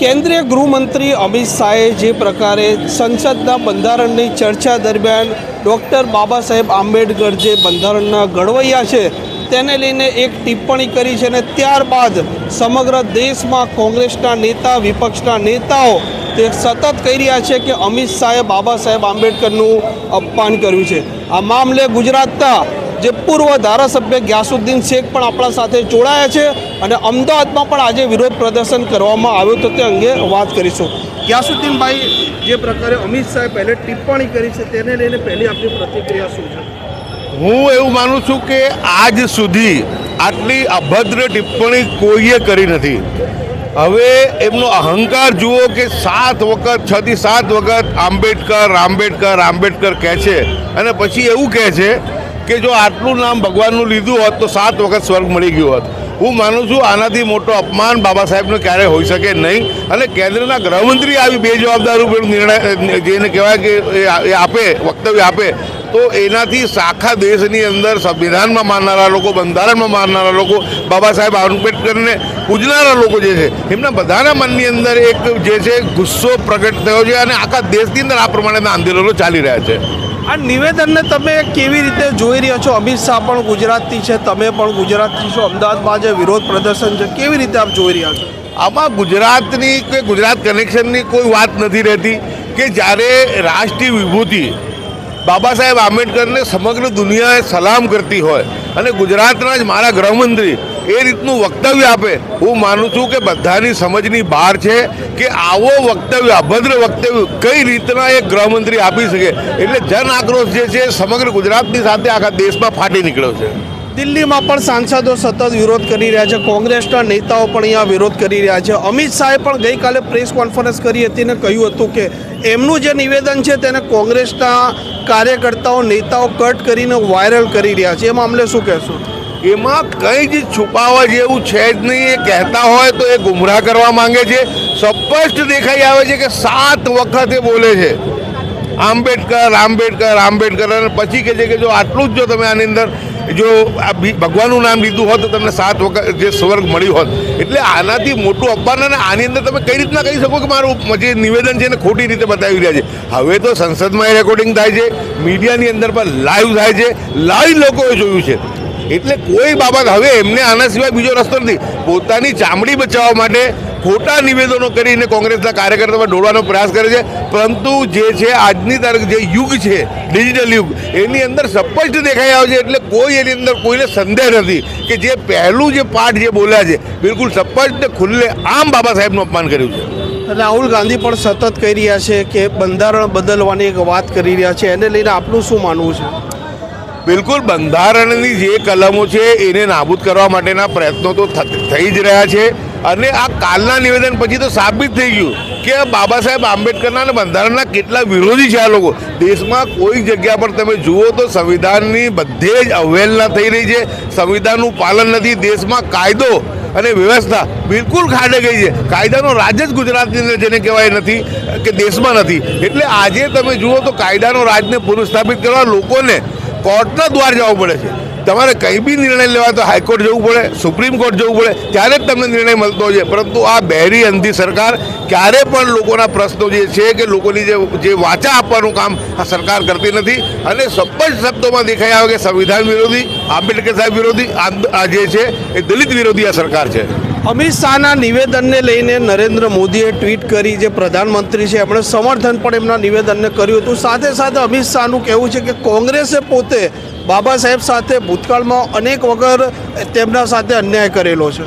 કેન્દ્રીય ગૃહમંત્રી અમિત શાહે જે પ્રકારે સંસદના બંધારણની ચર્ચા દરમિયાન ડૉક્ટર બાબા સાહેબ આંબેડકર જે બંધારણના ઘડવૈયા છે, તેને લઈને એક ટિપ્પણી કરી છે અને ત્યારબાદ સમગ્ર દેશમાં કોંગ્રેસના નેતા, વિપક્ષના નેતાઓ તે સતત કહી રહ્યા છે કે અમિત શાહે બાબા સાહેબ આંબેડકરનું અપમાન કર્યું છે. આ મામલે ગુજરાતના જે પૂર્વ ધારાસભ્ય ગ્યાસુદ્દીન શેખ પણ આપણા સાથે જોડાયા છે. અને અમદાવાદમાં પણ આજે વિરોધ પ્રદર્શન કરવામાં આવ્યું તો તે અંગે વાત કરીશું. ગ્યાસુદ્દીનભાઈ જે પ્રકારે અમિત શાહે પહેલે ટિપ્પણી કરી છે તેને લઈને પહેલી આપની પ્રતિક્રિયા શું છે? હું એવું માનું છું કે આજ સુધી આટલી અભદ્ર ટિપ્પણી કોઈએ કરી નથી. હવે એમનો અહંકાર જુઓ કે સાત વખત છ થી સાત વખત આંબેડકર આંબેડકર આંબેડકર કહે છે. અને પછી એવું કહે છે કે જો આટલું નામ ભગવાનનું લીધું હોત તો સાત વખત સ્વર્ગ મળી ગયું હોત. હું માનું છું આનાથી મોટો અપમાન બાબા સાહેબનો ક્યારેય હોઈ શકે નહીં. અને કેન્દ્રના ગૃહમંત્રી આવી બે જવાબદાર ઉપર નિર્ણય જેને કહેવાય કે એ એ આપે, વક્તવ્ય આપે, તો એનાથી આખા દેશની અંદર સંવિધાનમાં માનનારા લોકો, બંધારણમાં માનનારા લોકો, બાબા સાહેબ આંબેડકરને પૂજનારા લોકો જે છે, એમના બધાના મનની અંદર એક જે છે, ગુસ્સો પ્રગટ થયો છે અને આખા દેશની અંદર આ પ્રમાણેના આંદોલનો ચાલી રહ્યા છે. આ નિવેદનને તમે કેવી રીતે જોઈ રહ્યા છો? અમિત શાહ પણ ગુજરાતથી છે, તમે પણ ગુજરાતથી છો. અમદાવાદમાં જે વિરોધ પ્રદર્શન છે, કેવી રીતે આપ જોઈ રહ્યા છો? આમાં ગુજરાતની કે ગુજરાત કનેક્શનની કોઈ વાત નથી રહેતી કે જ્યારે રાષ્ટ્રીય વિભૂતિ બાબા સાહેબ આંબેડકરને સમગ્ર દુનિયાએ સલામ કરતી હોય અને ગુજરાતના જ મારા ગૃહમંત્રી એ રીતનું વક્તવ્ય આપે. હું માનું છું કે બધાની સમજની બહાર છે કે આવો વક્તવ્ય, અભદ્ર વક્તવ્ય કઈ રીતના એક ગૃહમંત્રી આપી શકે. એટલે જન આક્રોશ જે છે સમગ્ર ગુજરાતની સાથે આખા દેશમાં ફાટી નીકળ્યો છે. દિલ્હીમાં પણ સાંસદો સતત વિરોધ કરી રહ્યા છે. કોંગ્રેસના નેતાઓ પણ અહીંયા વિરોધ કરી રહ્યા છે. અમિત શાહે પણ ગઈકાલે પ્રેસ કોન્ફરન્સ કરી હતી અને કહ્યું હતું કે એમનું જે નિવેદન છે તેને કોંગ્રેસના કાર્યકર્તાઓ, નેતાઓ કટ કરીને વાયરલ કરી રહ્યા છે. એ મામલે શું કહેશો? એમાં કંઈ જ છુપાવવા જેવું છે જ નહીં. એ કહેતા હોય તો એ ગુમરાહ કરવા માંગે છે. સ્પષ્ટ દેખાઈ આવે છે કે સાત વખત એ બોલે છે. આંબેડકર આંબેડકર આંબેડકર અને પછી કહે છે કે જો આટલું જ જો તમે આની અંદર જો આ ભગવાનનું નામ લીધું હોત તો તમને સાત વખત જે સ્વર્ગ મળ્યું હોત. એટલે આનાથી મોટું અપમાન અને આની અંદર તમે કઈ રીતના કહી શકો કે મારું જે નિવેદન છે એને ખોટી રીતે બતાવી રહ્યા છે? હવે તો સંસદમાં એ રેકોર્ડિંગ થાય છે. મીડિયાની અંદર પણ લાઈવ થાય છે. લાઈવ લોકોએ જોયું છે. એટલે કોઈ બાબત હવે એમને આના સિવાય બીજો રસ્તો નથી. પોતાની ચામડી બચાવવા માટે ખોટા નિવેદનો કરીને કોંગ્રેસના કાર્યકર્તામાં ડોળવાનો પ્રયાસ કરે છે. પરંતુ જે છે આજની તારીખ જે યુગ છે, ડિજિટલ યુગ, એની અંદર સ્પષ્ટ દેખાઈ આવે છે એટલે કોઈ એની અંદર કોઈને સંદેહ નથી કે જે પહેલું જે પાઠ જે બોલ્યા છે, બિલકુલ સ્પષ્ટ, ખુલ્લે આમ બાબા સાહેબનું અપમાન કર્યું છે. રાહુલ ગાંધી પણ સતત કહી રહ્યા છે કે બંધારણ બદલવાની એક વાત કરી રહ્યા છે. એને લઈને આપનું શું માનવું છે? બિલકુલ બંધારણની જે કલમો છે એને નાબૂદ કરવા માટેના પ્રયત્નો તો થઈ જ રહ્યા છે. અને આ કાલના નિવેદન પછી તો સાબિત થઈ ગયું કે બાબા સાહેબ આંબેડકરના અને બંધારણના કેટલા વિરોધી છે આ લોકો. દેશમાં કોઈ જગ્યા પર તમે જુઓ તો સંવિધાનની બધે જ અવહેલના થઈ રહી છે. સંવિધાનનું પાલન નથી. દેશમાં કાયદો અને વ્યવસ્થા બિલકુલ ખાડે ગઈ છે. કાયદાનો રાજ જ ગુજરાતની અંદર જેને કહેવાય નથી, કે દેશમાં નથી. એટલે આજે તમે જુઓ તો કાયદાનો રાજને પુનઃસ્થાપિત કરવા લોકોને કોર્ટના દ્વાર જવું પડે છે. તમારે કંઈ બી નિર્ણય લેવા તો હાઈકોર્ટ જવું પડે, સુપ્રીમ કોર્ટ જવું પડે, ત્યારે જ તમને નિર્ણય મળતો છે. પરંતુ આ બહેરી અંધી સરકાર ક્યારે પણ લોકોના પ્રશ્નો જે છે કે લોકોની જે જે વાચા આપવાનું કામ આ સરકાર કરતી નથી. અને સ્પષ્ટ શબ્દોમાં દેખાઈ આવે કે સંવિધાન વિરોધી, આંબેડકર સાહેબ વિરોધી, આ જે છે એ દલિત વિરોધી આ સરકાર છે. અમિત શાહના નિવેદનને લઈને નરેન્દ્ર મોદીએ ટ્વીટ કરી, જે પ્રધાનમંત્રી છે, એમણે સમર્થન પણ એમના નિવેદનને કર્યું હતું. સાથે સાથે અમિત શાહનું કહેવું છે કે કોંગ્રેસે પોતે બાબા સાહેબ સાથે ભૂતકાળમાં અનેક વગર તેમના સાથે અન્યાય કરેલો છે.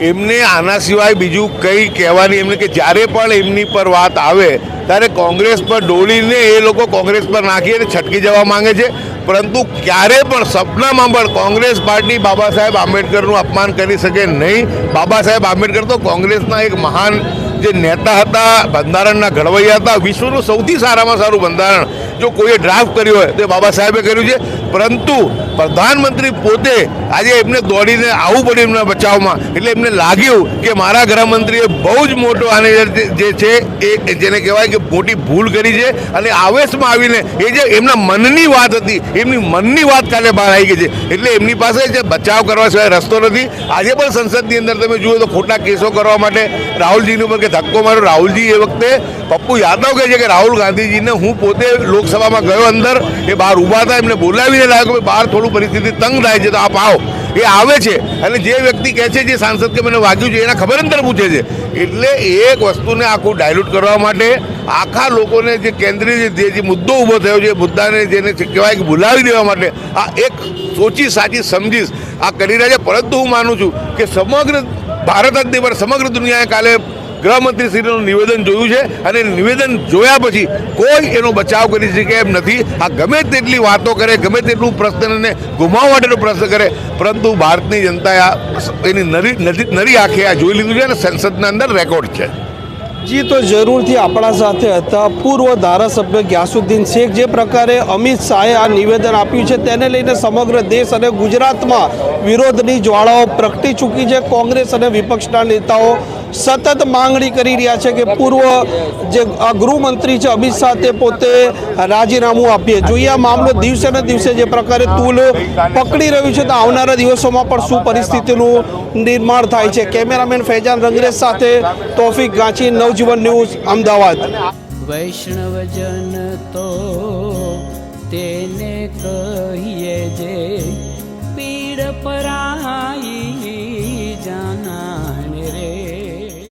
એમને આના સિવાય બીજું કંઈ કહેવાની એમને કે જ્યારે પણ એમની પર વાત આવે, ત્યારે કોંગ્રેસ પર ડોળીને એ લોકો કોંગ્રેસ પર નાખી અને છટકી જવા માંગે છે. પરંતુ ક્યારે પણ સપનામાં પણ કોંગ્રેસ પાર્ટી બાબા સાહેબ આંબેડકરનું અપમાન કરી શકે નહીં. બાબા સાહેબ આંબેડકર તો કોંગ્રેસના એક મહાન જે નેતા હતા, બંધારણના ઘડવૈયા હતા, વિશ્વનું સૌથી સારામાં સારું બંધારણ. જો કોઈએ ડ્રાફ્ટ કર્યું હોય તો બાબા સાહેબે કર્યું છે. પરંતુ પ્રધાનમંત્રી પોતે આજે એમને દોડીને આવવું પડ્યું એમના બચાવમાં. એટલે એમને લાગ્યું કે મારા ગૃહમંત્રીએ બહુ જ મોટો આને જે- છે એ જેને કહેવાય કે મોટી ભૂલ કરી છે અને આવેશમાં આવીને એ જે એમના મનની વાત હતી, એમની મનની વાત કાલે બહાર આવી ગઈ છે. એટલે એમની પાસે જે બચાવ કરવા સિવાય રસ્તો નથી. આજે પણ સંસદની અંદર તમે જુઓ તો ખોટા કેસો કરવા માટે રાહુલજીની ઉપર કે ધક્કો મારો રાહુલજી એ વખતે પપ્પુ યાદવ કહે છે કે રાહુલ ગાંધીજીને હું પોતે લોકસભામાં ગયો અંદર, એ બહાર ઊભા હતા, એમને બોલાવીને લાગે કે બહાર થોડું પરિસ્થિતિ તંગ થાય છે, તો આપ આવો. એ આવે છે. અને જે વ્યક્તિ કહે છે, જે સાંસદ કે મને વાગ્યું છે, એના ખબર અંતર પૂછે છે. એટલે એક વસ્તુને આખું ડાયલ્યુટ કરવા માટે આખા લોકોને જે કેન્દ્રીય જે જે મુદ્દો ઊભો થયો છે મુદ્દાને જેને કહેવાય કે ભૂલાવી દેવા માટે આ એક સોચી સાચી સમજીશ. આ કરી રહ્યા છે પરંતુ હું માનું છું કે સમગ્ર ભારત જ નહીં, પણ સમગ્ર દુનિયાએ કાલે ગૃહમંત્રી શ્રીનું નિવેદન જોયું છે અને નિવેદન જોયા પછી કોઈ એનો બચાવ કરી શકે એમ નથી. આ ગમે તેટલી વાતો કરે, ગમે તેટલું પ્રશ્નને ગુમાવવા માટેનો પ્રશ્ન કરે, પરંતુ ભારતની જનતાએ આ એની નરી નરી આંખે આ જોઈ લીધું છે અને સંસદના અંદર રેકોર્ડ છે. જી, તો જરૂરથી આપણા સાથે હતા પૂર્વ ધારાસભ્ય ગ્યાસુદ્દીન શેખ. જે પ્રકારે અમિત શાહે આ નિવેદન આપ્યું છે, તેને લઈને સમગ્ર દેશ અને ગુજરાતમાં વિરોધની જ્વાળાઓ પ્રગટી ચૂકી છે. કોંગ્રેસ અને વિપક્ષના નેતાઓ સતત માંગણી કરી રહ્યા છે કે પૂર્વ જે ગૃહમંત્રી છે અમિત શાહ તે પોતે રાજીનામું આપીએ. જોઈએ આ મામલો દિવસે ને દિવસે જે પ્રકારે તૂલ પકડી રહ્યું છે તો આવનારા દિવસોમાં પણ શું પરિસ્થિતિનું નિર્માણ થાય છે? કેમેરામેન ફૈજાન રંગરેજ સાથે તોફિક ગાંચી, નવજીવન ન્યૂઝ, અમદાવાદ. વૈષ્ણવજન તો તેને કહીએ જે પીડ પરા